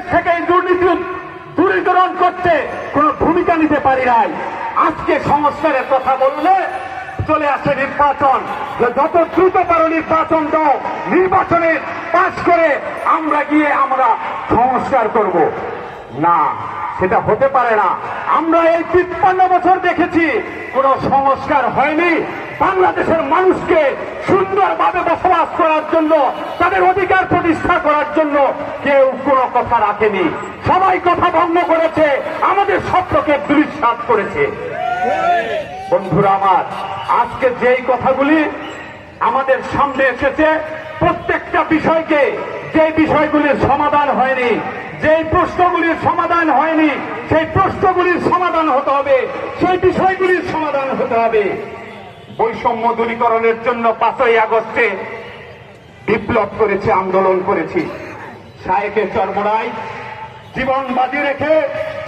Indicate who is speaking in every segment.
Speaker 1: দেশ থেকে এই দুর্নীতি দূরীকরণ করতে কোন ভূমিকা নিতে পারি নাই। আজকে সংস্কারের কথা বললে চলে আসে নির্বাচন। যত দ্রুত পারো নির্বাচন দাও, নির্বাচনে পাশ করে আমরা গিয়ে আমরা সংস্কার করব। না, সেটা হতে পারে না। আমরা এই তিপ্পান্ন বছর দেখেছি, কোন সংস্কার হয়নি। বাংলাদেশের মানুষকে সুন্দরভাবে বসবাস করার জন্য, তাদের অধিকার প্রতিষ্ঠা করার জন্য কেউ কোনো কথা রাখেনি। সবাই কথা ভঙ্গ করেছে, আমাদের স্বপ্নকে দুরিশ্বাস করেছে। বন্ধুরা আমার, আজকে যেই কথাগুলি আমাদের সামনে এসেছে, প্রত্যেকটা বিষয়কে যে বিষয়গুলির সমাধান হয়নি, যেই প্রশ্নগুলির সমাধান হয়নি, সেই প্রশ্নগুলির সমাধান হতে হবে, সেই বিষয়গুলির সমাধান হতে হবে। বৈষম্য দূরীকরণের জন্য পাঁচই আগস্টে বিপ্লব করেছে, আন্দোলন করেছি। শায়েকের চর্মরাই জীবন বাজি রেখে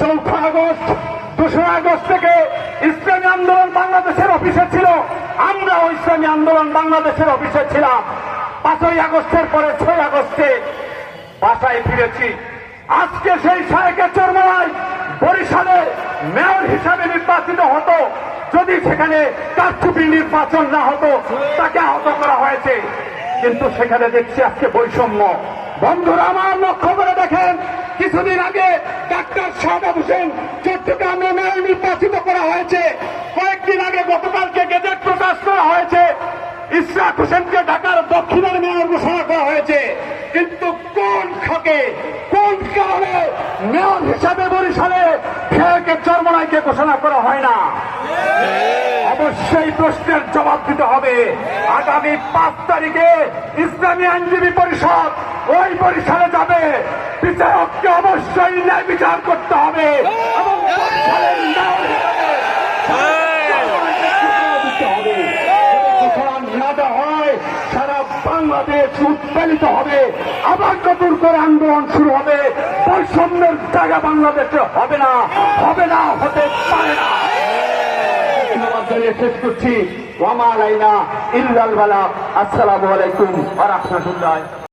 Speaker 1: চৌঠা আগস্ট দোসরা আগস্ট থেকে ইসলামী আন্দোলন বাংলাদেশের অফিসে ছিল। আমরাও ইসলামী আন্দোলন বাংলাদেশের অফিসে ছিলাম। পাঁচই আগস্টের পরে ছয় আগস্টে বাসায় ফিরেছি। আজকে সেই শায়েকের চর্মরাই বরিশালে মেয়র হিসাবে নির্বাচিত হতো। যদি সেখানে কারচুপি নির্বাচন না হতো, তাকে আহত করা হয়েছে। কিন্তু সেখানে দেখছি আজকে বৈষম্য। বন্ধুরা, আমার লক্ষ্য করে দেখেন, কিছুদিন আগে ডাক্তার শাহাব হোসেন চট্টগ্রামে মেয়র নির্বাচিত করা হয়েছে। কয়েকদিন আগে গতকালকে গেজেট প্রকাশ করা হয়েছে। ইসরাক হোসেনকে ঢাকার দক্ষিণের মেয়র ঘোষণা করা হয়েছে। কিন্তু কোন খাকে, কোন কারণে মেয়র হিসাবে বরিশালে ফেরকে চর্মনাইকে ঘোষণা করা হয় না অবশ্যই প্রশ্নের জবাব দিতে হবে। আগামী পাঁচ তারিখে ইসলামী আইনজীবী পরিষদ ওই বরিশালে যাবে। বিচারককে অবশ্যই ন্যায় বিচার করতে হবে এবং বাংলাদেশ উৎপালিত হবে। আবার নতুন করে আন্দোলন শুরু হবে। বৈষম্যের জায়গা বাংলাদেশে হবে না। হবে না, হতে পারে না। ধন্যবাদ জানিয়ে শেষ করছি ওয়ামা আলাইনা ইল্লাল বালা আসসালামু আলাইকুম ওয়া রাহমাতুল্লাহ